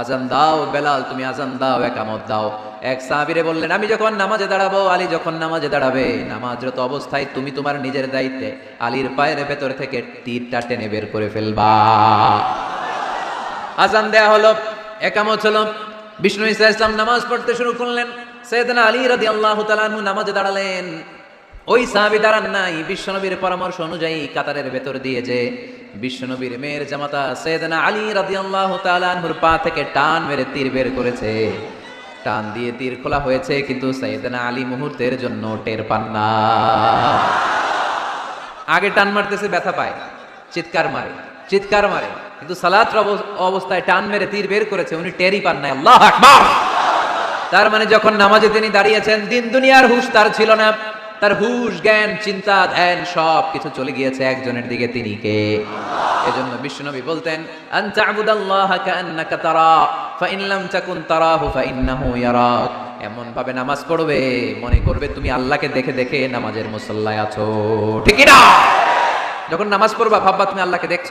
আজান দাও, বেলাল, তুমি আজান দাও একামত দাও। এক সাহাবিরে বললেন, আমি যখন নামাজে দাঁড়াবো, আলী যখন নামাজে দাঁড়াবে, নামাজরত অবস্থায় তুমি তোমার নিজের দায়িত্বে আলীর পায়ের ভেতর থেকে তীরটা টেনে বের করে ফেলবা। আজান দেয়া হলো একামত হলো, বিষ্ণু ইসা ইসলাম নামাজ পড়তে শুরু করলেন, সৈয়দনা আলী রাদি আল্লাহ তালানহু নামাজে দাঁড়ালেন। ওই সাহাবি দাঁড়ান নাই, বিশ্বনবীর পরামর্শ অনুযায়ী কাতারের ভেতর দিয়ে যে বিশ্বনবীর মেয়ের জামাতা সৈয়দনা আলী রাদি আল্লাহ তালানহুর পা থেকে টান মেরে তীর বের করেছে। টান দিয়ে তীর খোলা হয়েছে, কিন্তু সৈয়দনা আলী মুহূর্তের জন্য টের পান না। আগে টান মারতেছে, ব্যথা পায়, চিৎকার মারে চিৎকার মারে, কিন্তু সালাত অবস্থায় টান মেরে তীর বের করেছে, উনি টেরই পান নাই। আল্লাহ আকবার! তার মানে যখন নামাজে তিনি দাঁড়িয়েছেন, দিন দুনিয়ার হুশ তার ছিল না। তার হুশ, জ্ঞান, চিন্তা, ধ্যান সব কিছু চলে গিয়েছে একজনের দিকে তিনি কে? এজন্য বিশ্বনবী বলতেন এমন ভাবে নামাজ পড়বে, মনে করবে তুমি আল্লাহকে দেখে দেখে নামাজের মুসল্লায় আছো। ঠিক না যখন নামাজ পড়বা, ভাববা তুমি আল্লাহকে দেখছ।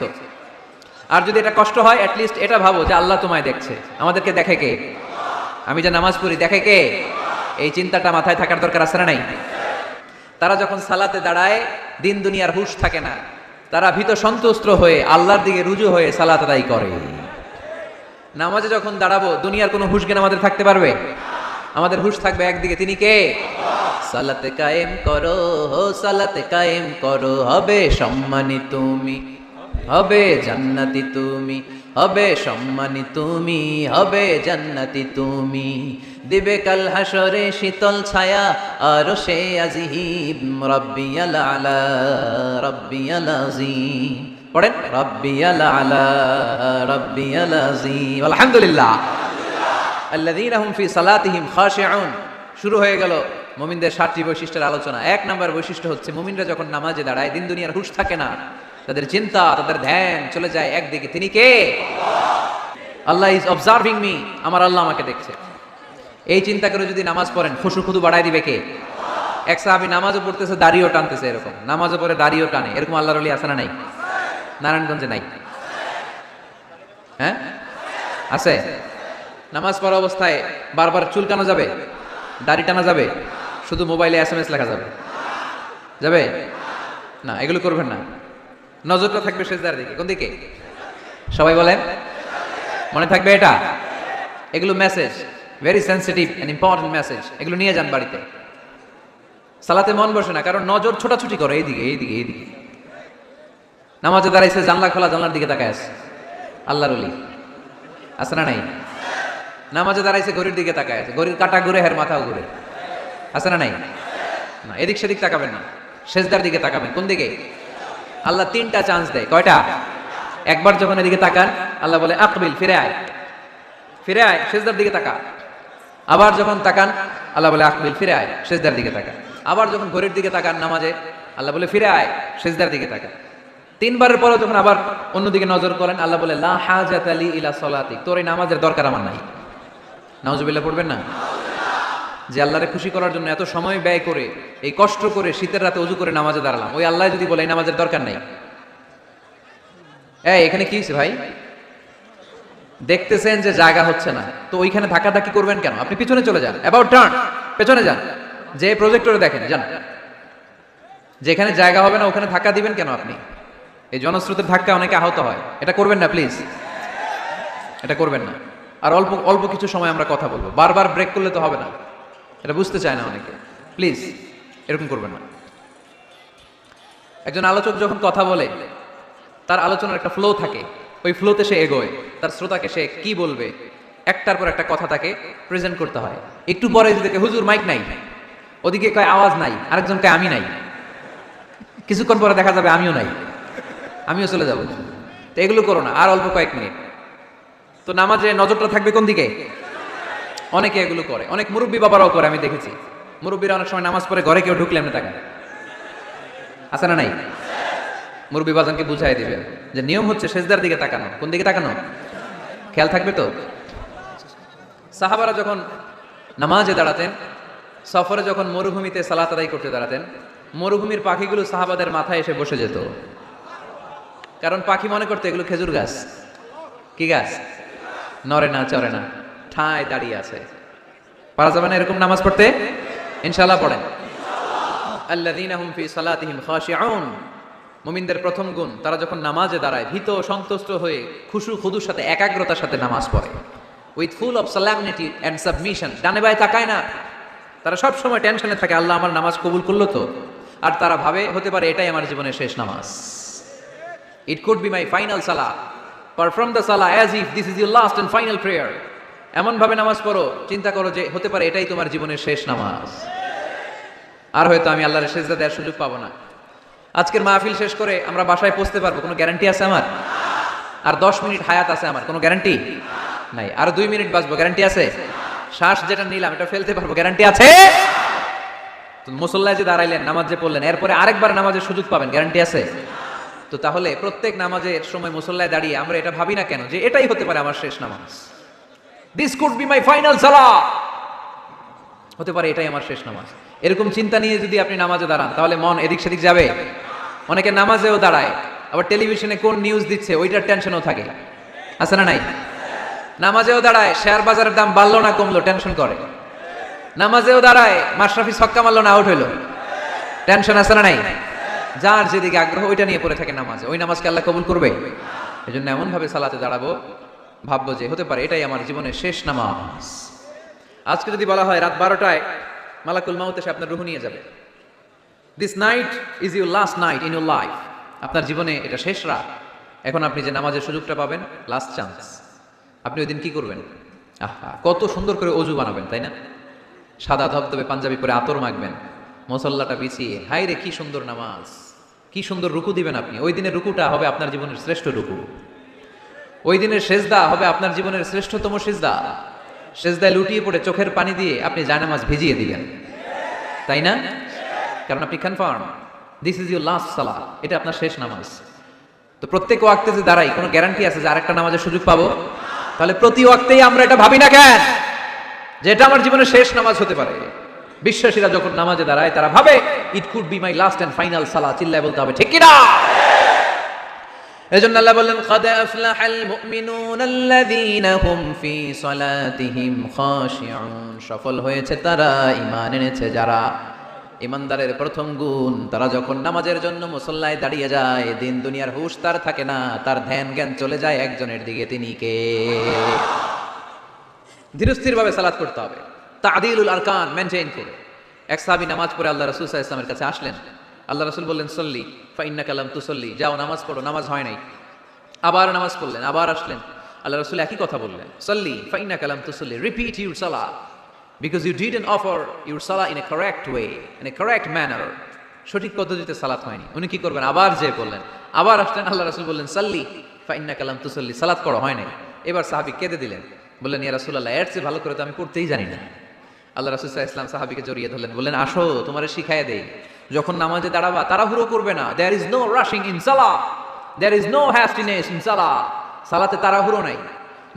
আর যদি এটা কষ্ট হয় অ্যাটলিস্ট এটা ভাবো যে আল্লাহ তোমায় দেখছে। আমাদেরকে দেখে কে? আমি যে নামাজ পড়ি, দেখে কে? এই চিন্তাটা মাথায় থাকার দরকার আছে না নাই? তারা যখন সালাতে দাঁড়ায়, দিন দুনিয়ার হুশ থাকে না। তারা ভীত সন্তুষ্ট হয়ে আল্লাহর দিকে রুজু হয়ে সালাত আদায় করে। নামাজে যখন দাঁড়াবো, দুনিয়ার কোনো হুশ জ্ঞান আমাদের থাকতে পারবে? আমাদের হুশ থাকবে একদিকে, তিনি কে? সালাতে কায়েম করো, সালাতে কায়েম করো, হবে সম্মানী তুমি, হবে জান্নাতি তুমি, হবে সম্মানী তুমি, হবে জান্নাতি তুমি। দিবে কাল হাসরে শীতল ছায়া, আর সে আজিহিব রব্বিয়াল আলা, রব্বিয়াল আজিম পড়েন, রব্বিয়াল আলা, রব্বিয়াল আজিম আলহামদুলিল্লাহ। আল্লাযীনা হুম ফি সালাতিহিম খাশিউন। শুরু হয়ে গেল মুমিনদের সাতটি বৈশিষ্ট্যের আলোচনা। এক নাম্বার বৈশিষ্ট্য হচ্ছে, মুমিনরা যখন নামাজে দাঁড়ায়, দিন দুনিয়ার হুশ থাকে না। তাদের চিন্তা, তাদের ধ্যান চলে যায় একদিকে। তিনি কে? আল্লাহ ইজ অবজার্ভিং মি আমার আল্লাহ আমাকে দেখছে। এই চিন্তা করে যদি নামাজ পড়েন খুশু খুদু বাড়ায় দিবে কে? এক সাহাবি নামাজও পড়তেছে, দাড়িও টানতেছে এরকম। নামাজও পড়ে, দাড়িও টানে। এরকম আল্লাহর আলী আছে না নাই? নারায়ণগঞ্জে নাই? হ্যাঁ? আছে? নামাজ পড়া অবস্থায় বারবার চুল চুলকানো যাবে? দাড়ি টানা যাবে? শুধু মোবাইলে এস এম এস লেখা যাবে? যাবে? না, এগুলো করবেন না। নজরটা থাকবে শেষদার দিকে। কোন দিকে? সবাই বলেন? মনে থাকবে এটা? এগুলো message very sensitive and important message এগুলো নিয়ে যান বাড়িতে। সালাতে মন বসে না, কারণ নজর ছোটাছুটি করে, এইদিকে এইদিকে এইদিকে। নামাজে দাঁড়াইছে, জানলা খোলা, জানলার দিকে তাকায় আছে। আল্লাহর অলি আছে না নাই? নামাজে দাঁড়াইছে, ঘড়ির দিকে তাকায় আছে। ঘড়ির কাটা ঘুরে, হের মাথাও ঘুরে। আছে না নাই? না, এদিক সেদিক তাকাবেন না। শেষদার দিকে তাকাবেন। কোন দিকে? আল্লাহ তিনটা চান্স দেয়। কয়টা? একবার যখন এদিকে তাকান, আল্লাহ বলে, আকবিল, ফিরে আয়। ফিরে আয় শেষদার দিকে তাকা। আবার যখন তাকান, আল্লাহ বলে আকবিল ফিরে আয় শেষদার দিকে তাকান। আবার যখন ঘড়ির দিকে তাকান নামাজে, আল্লাহ বলে, ফিরে আয় শেষদার দিকে তাকান। তিনবারের পরেও যখন আবার অন্যদিকে নজর করেন, আল্লাহ বলে, লা হাজাত আলী ইলা সলাতিক, তোর এই নামাজের দরকার আমার নাই। নাউজুবিল্লাহ, পড়বেন না? যে আল্লাহরে খুশি করার জন্য এত সময় ব্যয় করে, এই কষ্ট করে শীতের রাতে উজু করে নামাজে দাঁড়ালাম, ওই আল্লাহ যদি বলে, এই নামাজের দরকার নাই। এই, এখানে কি হয়েছে ভাই? দেখতেছেন যে জায়গা হচ্ছে না। তো ওইখানে ধাক্কাধাক্কি করবেন কেন? আপনি পিছনে চলে যান। অ্যাবাউট টার্ন পেছনে যান। যে প্রজেক্টরে দেখেন, যান। যেখানে জায়গা হবে না, ওখানে ধাক্কা দিবেন কেন আপনি? এই জনস্রোতের ধাক্কা অনেকে আহত হয়। এটা করবেন না প্লিজ এটা করবেন না। আর অল্প অল্প কিছু সময় আমরা কথা বলব। বারবার ব্রেক করলে তো হবে না। এটা বুঝতে চায় না অনেকে। প্লিজ এরকম করবেন না। একজন আলোচক যখন কথা বলে, তার আলোচনার একটা ফ্লো থাকে। ওই ফ্লোতে সে এগোয়, তার শ্রোতাকে সে কি বলবে? একটার পর একটা কথা তাকে প্রেজেন্ট করতে হয়। একটু পরে যদি হুজুর মাইক নাই। ওদিকে কয়, আওয়াজ নাই, আরেকজন কয়, আমি নাই। কিছুক্ষণ পরে দেখা যাবে, আমিও নাই। আমিও চলে যাব। তো এগুলো করো না, আর অল্প কয়েক মিনিট। তো নামাজে নজরটা থাকবে কোন দিকে? অনেকে এগুলো করে, অনেক মুরব্বী বাবারাও করে, আমি দেখেছি। মুরব্বীরা অনেক সময় নামাজ পড়ে, ঘরে কেউ ঢুকলে এমনি তাকায়। আছে না নাই? মুরব্বী বাজানকে বুঝাই দিবেন যে নিয়ম হচ্ছে শেষদার দিকে তাকানো। কোন দিকে তাকানো? খেয়াল থাকবে তো? সাহাবারা যখন নামাজে দাঁড়াতেন, সফরে যখন মরুভূমিতে সালাত আদায় করতে দাঁড়াতেন, মরুভূমির পাখিগুলো সাহাবাদের মাথায় এসে বসে যেত। কারণ পাখি মনে করতে এগুলো খেজুর গাছ। কি গাছ? নরে না চরে না। ঠায় দাঁড়িয়ে আছে। পারা যাবে না এরকম নামাজ পড়তে? ইনশাআল্লাহ পড়েন। আল্লাযীনা হুম ফি সালাতিহিম খাশিউন। মুমিনদের প্রথম গুণ, তারা যখন নামাজে দাঁড়ায়, ভীত সন্তুষ্ট হয়ে খুশু খুদুর সাথে একাগ্রতার সাথে নামাজ পড়ে। With full of solemnity and submission ডানে বায়ে তাকায় না। তারা সব সময় টেনশনে থাকে, আল্লাহ, আমার নামাজ কবুল করল তো? আর তারা ভাবে, হতে পারে এটাই আমার জীবনের শেষ নামাজ। It could be my final সালা পারফর্ম দ্য সালা as if this is your last and final prayer এমনভাবে নামাজ পড়ো, চিন্তা করো যে, হতে পারে এটাই তোমার জীবনের শেষ নামাজ। আর হয়তো আমি আল্লাহর শেষদা দেওয়ার সুযোগ পাবো না। আজকের মাহফিল শেষ করে আমরা বাসায় পৌঁছতে পারব, কোনো গ্যারান্টি আছে আমার? আর দশ মিনিট হায়াত আছে আমার, কোনো গ্যারান্টি নাই, আর দুই মিনিট বাঁচবো গ্যারান্টি আছে? শ্বাস যেটা নিলাম, এটা ফেলতে পারব গ্যারান্টি আছে? মুসল্লায় যে দাঁড়াইলেন, নামাজ যে পড়লেন, এরপরে আরেকবার নামাজের সুযোগ পাবেন গ্যারান্টি আছে? তো তাহলে প্রত্যেক নামাজের সময় মুসল্লায় দাঁড়িয়ে আমরা এটা ভাবি না কেন, যে এটাই হতে পারে আমার শেষ নামাজ। This could be my final সালা হতে পারে এটাই আমার শেষ নামাজ। এরকম চিন্তা নিয়ে যদি আপনি নামাজে দাঁড়ান, তাহলে মন এদিক সেদিক যাবে। অনেকে নামাজেও দাঁড়ায়, আবার টেলিভিশনে কোন নিউজ দিচ্ছে, ওইটার টেনশনও থাকে। আছে না নাই? নামাজেও দাঁড়ায় শেয়ার বাজারের দাম বাড়লো না কমলো টেনশন করে। নামাজেও দাঁড়ায়, মাশরাফি ছক্কা মারলো না আউট হইল। টেনশন আছে না নাই? যার যেদিকে আগ্রহ, ওইটা নিয়ে পড়ে থাকে নামাজে। ওই নামাজকে আল্লাহ কবুল করবে। এই জন্য এমনভাবে সালাতে দাঁড়াবো, ভাববো যে হতে পারে, এটাই আমার জীবনের শেষ নামাজ। আজকে যদি বলা হয় রাত বারোটায় মালাকুল মাউত এসে আপনার রুহু নিয়ে যাবে। This night is your last night in your life আপনার জীবনে এটা শেষ রাত। এখন আপনি যে নামাজের সুযোগটা পাবেন লাস্ট চান্স আপনি ওই দিন কি করবেন? আহা, কত সুন্দর করে অজু বানাবেন, তাই না? সাদা ধবধবে পাঞ্জাবি পরে আতর মাখবেন মশল্লাটা বিছিয়ে হাই রে, কি সুন্দর নামাজ। কি সুন্দর রুকু দিবেন আপনি। ওই দিনের রুকুটা হবে আপনার জীবনের শ্রেষ্ঠ রুকু। ওই দিনের সেজদা হবে আপনার জীবনের শ্রেষ্ঠতম সেজদা। সেজদায় লুটিয়ে পড়ে চোখের পানি দিয়ে আপনি জানামাজ ভিজিয়ে দিবেন। তাই না? কারণ আপনি confirm this is your last সালা এটা আপনার শেষ নামাজ। তো প্রত্যেক ওয়াক্তে যে দাঁড়াই, কোনো গ্যারান্টি আছে যে আরেকটা নামাজের সুযোগ পাবো? তাহলে প্রতি ওয়াক্তেই আমরা এটা ভাবি না কেন? যে এটা আমার জীবনের শেষ নামাজ হতে পারে। বিশ্বাসীরা যখন নামাজে দাঁড়ায়, তারা ভাবে it could be my last and final সালা চিল্লায় বলতে হবে। ঠিক কিনা? এজন্য আল্লাহ বললেন, কদ আফলাহাল মুমিনুনাল্লাযীনা হুম ফি সলাতিহিম খাশিউন। সফল হয়েছে তারা, ঈমান এনেছে যারা। ইমানদারের প্রথম গুণ, তারা যখন নামাজের জন্য মুসল্লায় দাঁড়িয়ে যায়, দিন দুনিয়ার হুশ তার থাকে না, তার ধ্যান জ্ঞান চলে যায় একজনের দিকে, তিনি কে? ধীরস্থিরভাবে সালাত করতে হবে। তা আদিলুল আরকান মেনটেন করে। এক সাবি নামাজ পড়ে আল্লাহ রাসূল সাল্লাল্লাহু আলাইহি ওয়াসাল্লামের কাছে আসলেন। আল্লাহ রসুল বললেন, সল্লি ফাইন্না কালাম তুসল্লি। যাও, নামাজ পড়ো, নামাজ হয় নাই। আবার নামাজ পড়লেন, আবার আসলেন। আল্লাহ রসুল একই কথা বললেন, সল্লি ফাইন্না কালাম তুসল্লি রিপিট ইউর সালা because you did an offer your সালা in a correct way in a correct manner সঠিক পদ্ধতিতে সালাত হয়নি। উনি কি করবেন? আবার যে বললেন। আবার আসলেন, আল্লাহ রসুল বললেন, সাল্লি ফাইন্না কালাম তুসল্লি, সালাত করো হয় নাই। এবার সাহাবি কেঁদে দিলেন। বললেন, ইয়া রাসূলুল্লাহ, এর চেয়ে ভালো করে তো আমি পড়তেই জানি না। আল্লাহ রাসূল ইসলাম সাহাবিকে জড়িয়ে ধরলেন, বললেন, আসো, তোমারে শিখাইয়া দেই। যখন নামাজে দাঁড়াবা, তাড়াহুড়ো করবে না। There is no rushing in সালা there is no hastiness in সালা সালাতে তাড়াহুড়ো নাই।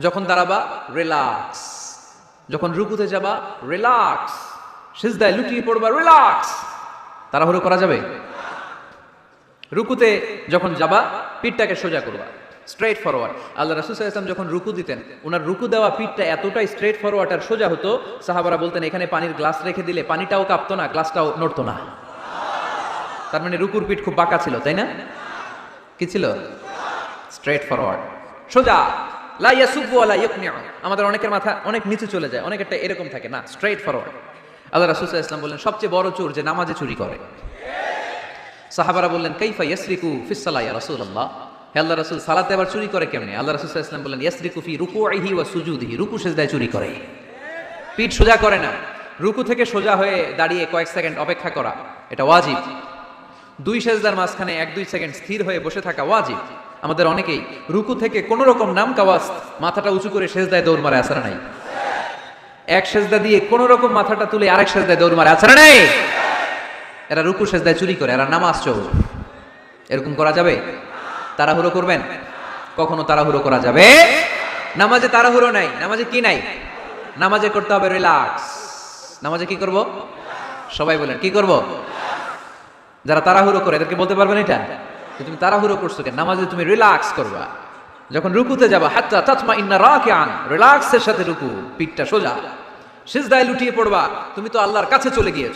যখন দাঁড়াবা রিল্যাক্স যখন রুকুতে যাবা রিল্যাক্স সিজদায় লুটিয়ে পড়বা রিল্যাক্স তাড়াহুড়ো করা যাবে? রুকুতে যখন যাবা, পিঠটাকে সোজা করবা। স্ট্রেট ফরওয়ার্ড আল্লাহ রাসুল ইসলাম যখন রুকু দিতেন ওনার রুকু দেওয়া পিঠটা এতটাই স্ট্রেট ফরওয়ার্ড আর সোজা হতো, সাহাবারা বলতেন, এখানে পানির গ্লাস রেখে দিলে পানিটাও কাঁপতো না, গ্লাসটাও নড়তো না। তার মানে রুকুর পিঠ খুব বাঁকা ছিল, তাই না? কি ছিল? স্ট্রেট ফরওয়ার্ড সোজা। আমাদের অনেকের মাথা অনেক নিচু চলে যায় এরকম থাকে, না? স্ট্রেট ফরওয়ার্ড আল্লাহ ইসলাম বললেন, সবচেয়ে বড় চোর যে নামাজে চুরি করে। সাহাবারা বললেন, কাইফা ইয়াসরিকু ইয়া রাসূলুল্লাহ? হে আল্লাহ রাসূল, সালাতে আবার চুরি করে কেমনে? আল্লাহ রাসূল সাল্লাল্লাহু বললেন, ইয়াসরিকু ফি রুকুইহি ওয়া সুজুদিহি। রুকু সেজদায় চুরি করে। পিঠ সোজা করে না। রুকু থেকে সোজা হয়ে দাঁড়িয়ে কয়েক সেকেন্ড অপেক্ষা করা, এটা ওয়াজিব। দুই সেজদার মাঝখানে এক দুই সেকেন্ড স্থির হয়ে বসে থাকা ওয়াজিব। আমাদের অনেকেই রুকু থেকে কোনো রকম নাম কাওয়াজ মাথাটা উঁচু করে সেজদায় দৌড় মারে আসরা নাই? এক সেজদা দিয়ে কোন রকম মাথাটা তুলে আরেক সেজদায় দৌড় মারে আসরা নাই? এরা রুকু সেজদায় চুরি করে, এরা নামাজ চোর। এরকম করা যাবে? তাড়াহুড়ো করবেন? কখনো তাড়াহুড়ো করা যাবে? নামাজে তাড়াহুড়ো নাই। নামাজে কি নাই? নামাজে করতে হবে রিল্যাক্স। নামাজে কি করব? সবাই বলেন, কি করব? যারা তাড়াহুড়ো করে, এদেরকে বলতে পারবেন এটা? যে তুমি তাড়াহুড়ো করছ কেন? নামাজে তুমি রিল্যাক্স করবা। যখন রুকুতে যাবা, হাত্তা তাতমা ইন্না রাকিআন রিল্যাক্সের সাথে রুকু, পিঠটা সোজা। সিজদায় লুটিয়ে পড়বা, তুমি তো আল্লাহর কাছে চলে গিয়েছো।